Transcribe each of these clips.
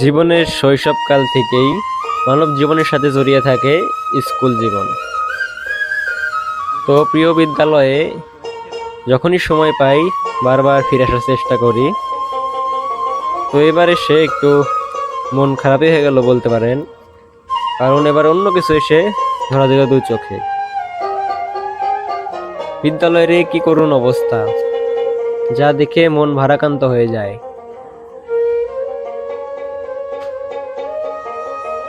জীবনের শৈশবকাল থেকেই মানব জীবনের সাথে জড়িয়ে থাকে স্কুল জীবন। তো প্রিয় বিদ্যালয়ে যখনই সময় পাই, বারবার ফিরে আসার চেষ্টা করি। তো এবার এসে একটু মন খারাপই হয়ে গেল বলতে পারেন। কারণ এবার অন্য কিছু এসে ধরা দিল দুই চোখে। বিদ্যালয়ের কি করুণ অবস্থা, যা দেখে মন ভারাক্রান্ত হয়ে যায়।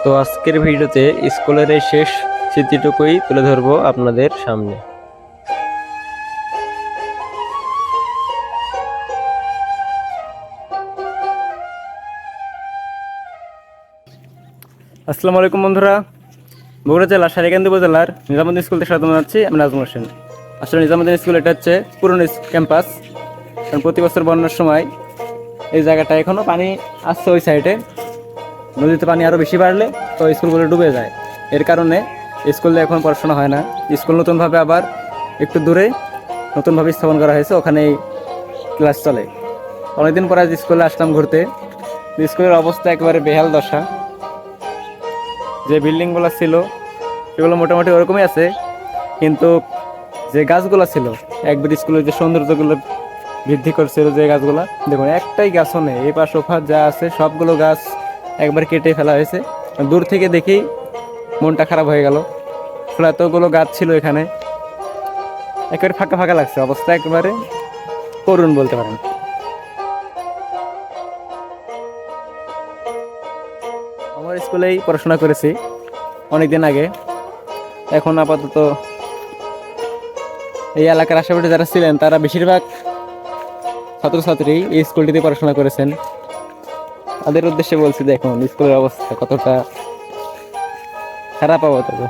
তো আজকের ভিডিওতে স্কুলের এই শেষ স্মৃতিটুকুই তুলে ধরবো আপনাদের সামনে। আসসালামু আলাইকুম বন্ধুরা। বগুড়া জেলা সারিকান্দি উপজেলার নিজামুদ্দিন স্কুল থেকে স্বাগত জানাচ্ছি আমি নাজমুল হোসেন। আসলে নিজামুদ্দিন স্কুল এটা হচ্ছে পুরনো ক্যাম্পাস কারণ প্রতি বছর বন্যার সময় এই জায়গাটা এখনও পানি আসছে ওই সাইডে নদীতে পানি আরও বেশি বাড়লে তো স্কুলগুলো ডুবে যায়। এর কারণে স্কুলে এখন পড়াশোনা হয় না। স্কুল নতুনভাবে আবার একটু দূরে নতুনভাবে স্থাপন করা হয়েছে, ওখানেই ক্লাস চলে। অনেকদিন পরে আজ স্কুলে আসলাম ঘুরতে। স্কুলের অবস্থা একেবারে বেহাল দশা। যে বিল্ডিংগুলো ছিল, সেগুলো মোটামুটি ওরকমই আছে, কিন্তু যে গাছগুলো ছিল একবার স্কুলের যে সৌন্দর্যগুলো বৃদ্ধি করছিল যে গাছগুলো, দেখুন একটাই গাছও নেই। এই পাশ ওপাশ যা আছে, সবগুলো গাছ একবার কেটে ফেলা হয়েছে। দূর থেকে দেখেই মনটা খারাপ হয়ে গেল। আসলে এতগুলো গাছ ছিল এখানে। একেবারে ফাঁকা ফাঁকা লাগছে, অবস্থা একেবারে করুন বলতে পারেন। আমার স্কুলেই পড়াশোনা করেছি অনেক দিন আগে। এখন আপাতত এই এলাকার আশেপাশে যারা ছিলেন, তারা বেশিরভাগ ছাত্রছাত্রী এই স্কুলটিতে পড়াশোনা করেছেন। তাদের উদ্দেশ্যে বলছি, দেখুন, স্কুলের অবস্থা কতটা খারাপ অবস্থা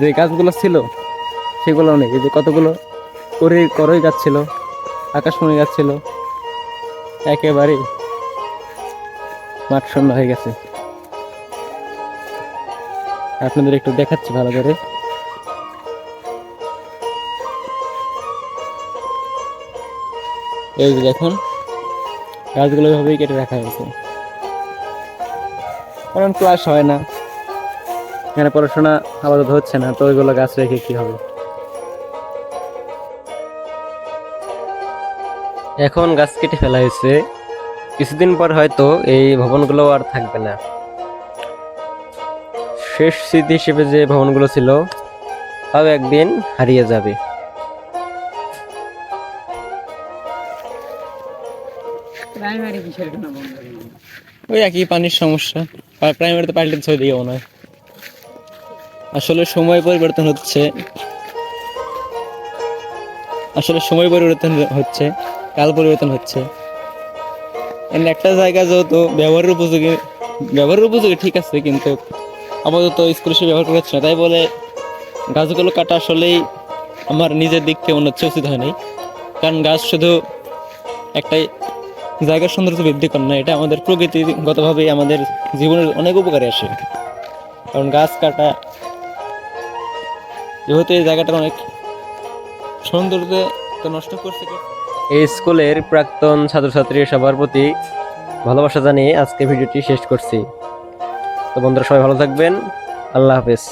যে গাছগুলো ছিল, সেগুলো নেই। যে কতগুলো করে করই গাছ ছিল, আকাশমণি গাছ ছিল একেবারেই মাঠ শূন্য হয়ে গেছে। আপনাদের একটু দেখাচ্ছি ভালো করে। এই যে দেখুন, গাছগুলো এভাবেই কেটে রাখা হয়েছে। কারণ ক্লাস হয় না। এখানে পড়াশোনা আপাতত হচ্ছে না তো ওইগুলো গাছ রেখে কি হবে? এখন গাছ কেটে ফেলা হয়েছে। কিছুদিন পর হয়তো এই ভবনগুলো আর থাকবে না। শেষ স্মৃতি হিসেবে যে ভবনগুলো ছিল তাও একদিন হারিয়ে যাবে। ওই একই পানির সমস্যা। প্রাইমারিতে পাল্টে ছয় দিকে মনে হয় আসলে সময় পরিবর্তন হচ্ছে। আসলে সময় পরিবর্তন হচ্ছে। কাল পরিবর্তন হচ্ছে। একটা জায়গা যেহেতু ব্যবহারের উপযোগী ব্যবহারের উপযোগী ঠিক আছে, কিন্তু আপাতত স্কুল সে ব্যবহার করা হচ্ছে না। তাই বলে গাছগুলো কাটা আসলেই আমার নিজের দিক থেকে মনে হচ্ছে উচিত হয়নি কারণ গাছ শুধু একটাই জায়গার সৌন্দর্য বৃদ্ধি করে না, এটা আমাদের প্রকৃতিগতভাবে আমাদের জীবনের অনেক উপকারে আসে। কারণ গাছ কাটা, যেহেতু এই জায়গাটা অনেক সৌন্দর্য তো নষ্ট করছে এই স্কুলের প্রাক্তন ছাত্রছাত্রী সবার প্রতি ভালোবাসা জানিয়ে আজকে ভিডিওটি শেষ করছি। তো বন্ধুরা, সবাই ভালো থাকবেন। আল্লাহ হাফেজ।